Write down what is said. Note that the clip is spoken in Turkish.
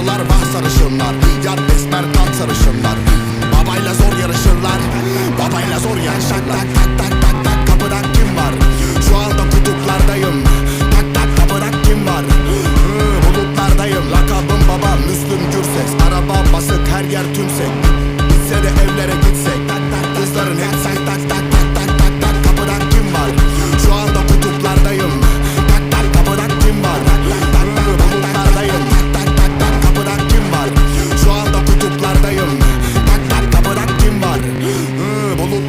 Sarılar vah sarışınlar. Yar besmer kan sarışınlar. Babayla zor yarışırlar. Babayla zor yarışırlar. Tak tak tak tak tak kapıdan kim var? Şu anda kutuplardayım. Tak tak kapıdan kim var? Hı, Bulutlardayım. Lakabım baba Müslüm Gürses. Araba basık her yer tümsek. Gitse de evlere gitsek. Tak